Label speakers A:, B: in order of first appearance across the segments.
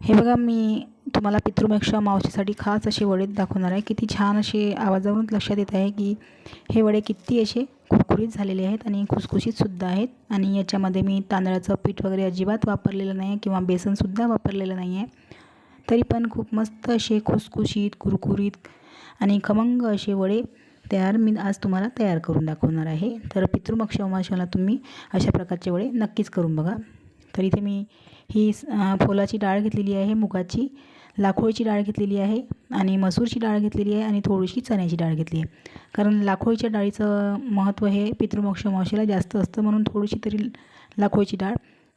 A: हे बघा मी तुम्हाला पितृमेक्षा मावशीसाठी खास असे वडे दाखवणार आहे. किती छान असे आवाजावरूनच लक्षात येत आहे की हे वडे किती असे कुरकुरीत झालेले आहेत आणि खुसखुशीतसुद्धा आहेत. आणि याच्यामध्ये मी तांदळाचं पीठ वगैरे अजिबात वापरलेलं नाही आहे किंवा बेसनसुद्धा वापरलेलं नाही आहे. तरी पण खूप मस्त असे खुसखुशीत कुरकुरीत आणि खमंग असे वडे तयार मी आज तुम्हाला तयार करून दाखवणार आहे. तर पितृमक्ष मावशाला तुम्ही अशा प्रकारचे वडे नक्कीच करून बघा. तर इथे मी ही फोलाची डाळ घेतलेली आहे मुगाची लाखोळीची डाळ घेतलेली आहे आणि मसूरची डाळ घेतलेली आहे आणि थोडीशी चण्याची डाळ घेतली आहे. कारण लाखोळीच्या डाळीचं महत्त्व हे पितृमोक्ष मावशीला जास्त असतं म्हणून थोडीशी तरी लाखोळीची डाळ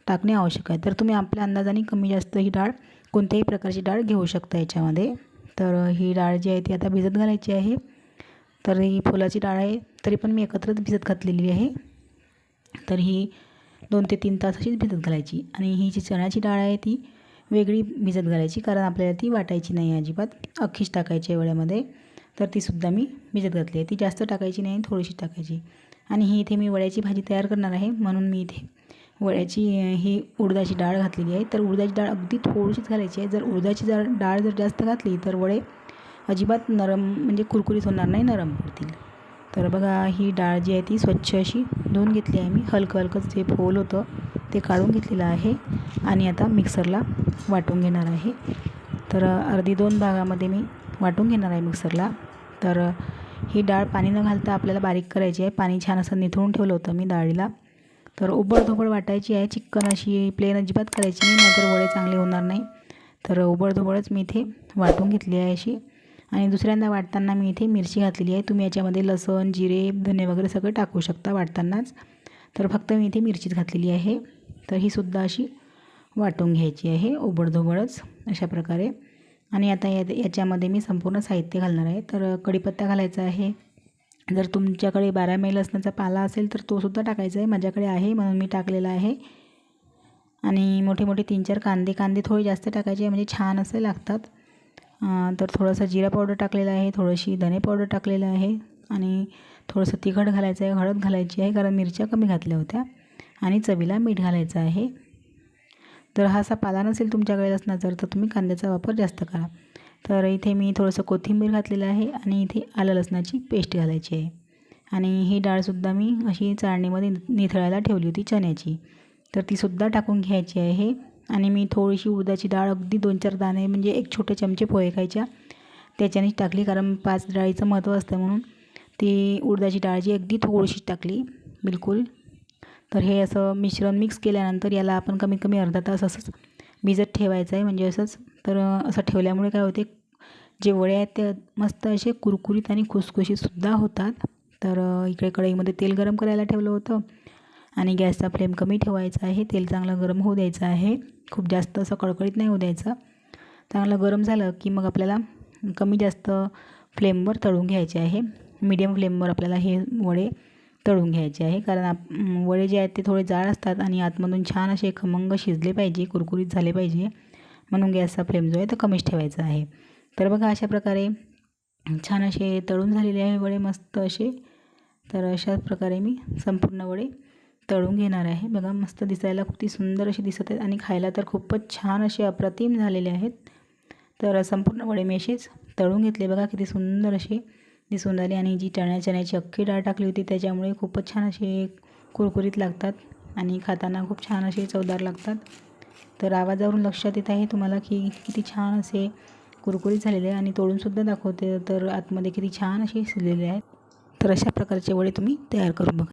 A: टाकणे आवश्यक आहे. तर तुम्ही आपल्या अंदाजाने कमी जास्त ही डाळ कोणत्याही प्रकारची डाळ घेऊ शकता याच्यामध्ये. तर ही डाळ जी आहे ती आता भिजत घालायची आहे. तर ही फुलाची डाळ आहे तरी पण मी एकत्रच भिजत घातलेली आहे. तर ही दोन ते तीन तास अशीच भिजत घालायची. आणि ही जी चण्याची डाळ आहे ती वेगळी भिजत घालायची कारण आपल्याला ती वाटायची नाही अजिबात. अख्खीच टाकायची वड्यामध्ये तर तीसुद्धा मी भिजत घातली आहे. ती जास्त टाकायची नाही थोडीशी टाकायची. आणि ही इथे मी वड्याची भाजी तयार करणार आहे. म्हणून मी इथे वड्याची ही उडदाची डाळ घातलेली आहे. तर उडदाची डाळ अगदी थोडीशीच घालायची आहे. जर उडदाची जर डाळ जर जास्त घातली तर वडे अजिबात नरम म्हणजे कुरकुरीत होणार नाही नरम पडतील. तर बघा ही डाळ जी आहे ती स्वच्छ अशी धुवून घेतली आहे मी. हलकं हलकं जे फोल होतं ते काढून घेतलेलं आहे आणि आता मिक्सरला वाटून घेणार आहे. तर अर्धी दोन भागामध्ये मी वाटून घेणार आहे मिक्सरला. तर ही डाळ पाणी न घालता आपल्याला बारीक करायची आहे. पाणी छान असं निथळून ठेवलं होतं मी डाळीला. तर उबडधोबड वाटायची आहे. चिक्कन अशी प्लेन अजिबात करायची नाही. नाहीतर वडे चांगले होणार नाही. तर उबडधोबडच मी इथे वाटून घेतली आहे अशी. आणि दुसऱ्यांदा वाटताना मी इथे मिरची घातलेली आहे. तुम्ही याच्यामध्ये लसण जिरे धने वगैरे सगळं टाकू शकता वाटतानाच. तर फक्त मी इथे मिरचीच घातलेली आहे. तर ही सुद्धा अशी वाटून घ्यायची आहे ओबडधोबडच अशा प्रकारे. आणि आता या याच्यामध्ये मी संपूर्ण साहित्य घालणार आहे. तर कढीपत्ता घालायचा आहे. जर तुमच्याकडे बारा मैल लसणाचा पाला असेल तर तोसुद्धा टाकायचा आहे. माझ्याकडे आहे म्हणून मी टाकलेला आहे. आणि मोठे मोठे तीन चार कांदे कांदे थोडे जास्त टाकायचे म्हणजे छान असे लागतात. तर थोडंसं जिरा पावडर टाकलेलं आहे थोडीशी धने पावडर टाकलेलं आहे आणि थोडंसं तिखट घालायचं आहे हळद घालायची आहे कारण मिरच्या कमी घातल्या होत्या आणि चवीला मीठ घालायचं आहे. तर हा असा पाला नसेल तुमच्याकडे असणार तर तुम्ही कांद्याचा वापर जास्त करा. तर इथे मी थोडंसं कोथिंबीर घातलेलं आहे आणि इथे आलं लसणाची पेस्ट घालायची आहे. आणि ही डाळसुद्धा मी अशी चाळणीमध्ये निथळायला ठेवली होती चण्याची. तर तीसुद्धा टाकून घ्यायची आहे. आणि मी थोडीशी उडदाची डाळ अगदी दोन चार दाणे म्हणजे एक छोटे चमचे पोहे खायच्या त्याच्यानेच टाकली कारण पाच डाळीचं महत्त्व असतं म्हणून. ती उडदाची डाळ जी अगदी थोडीशी टाकली बिलकुल. तर हे असं मिश्रण मिक्स केल्यानंतर याला आपण कमीत कमी अर्धा तास असंच भिजत ठेवायचं आहे म्हणजे असंच. तर असं ठेवल्यामुळे काय होते जे वडे आहेत ते मस्त असे कुरकुरीत आणि खुसखुशीतसुद्धा होतात. तर इकडे कढईमध्ये तेल गरम करायला ठेवलं होतं. आणि गॅसचा फ्लेम कमी ठेवायचा आहे तेल चांगलं गरम होऊ द्यायचं आहे. खूप जास्त असं कळकळीत नाही होऊ द्यायचं. चांगलं गरम झालं की मग आपल्याला कमी जास्त फ्लेमवर तळून घ्यायचे आहे. मीडियम फ्लेमवर आपल्याला हे वडे तळून घ्यायचे आहे. कारण आप वडे जे आहेत ते थोडे जाड असतात आणि आतमधून छान असे खमंग शिजले पाहिजे कुरकुरीत झाले पाहिजे. म्हणून गॅसचा फ्लेम जो आहे तो कमीच ठेवायचा आहे. तर बघा अशा प्रकारे छान असे तळून झालेले आहे वडे मस्त असे. तर अशा प्रकारे मी संपूर्ण वडे तळून घेणार आहे. बघा मस्त दिसायला खूप ती सुंदर अशी दिसत आहेत आणि खायला तर खूपच छान असे अप्रतिम झालेले आहेत. तर संपूर्ण वडे मी तळून घेतले. बघा किती सुंदर असे दिसून झाले आणि जी चण्या चण्याची अख्खी डाळ टाकली होती त्याच्यामुळे खूपच छान असे कुरकुरीत लागतात आणि खाताना खूप छान असे चवदार लागतात. तर आवाजावरून लक्षात येत आहे तुम्हाला की किती छान असे कुरकुरीत झालेले आहे आणि तोडूनसुद्धा दाखवते. तर आतमध्ये किती छान असे शिजलेले आहेत तर अशा प्रकारचे वडे तुम्ही तयार करून बघा.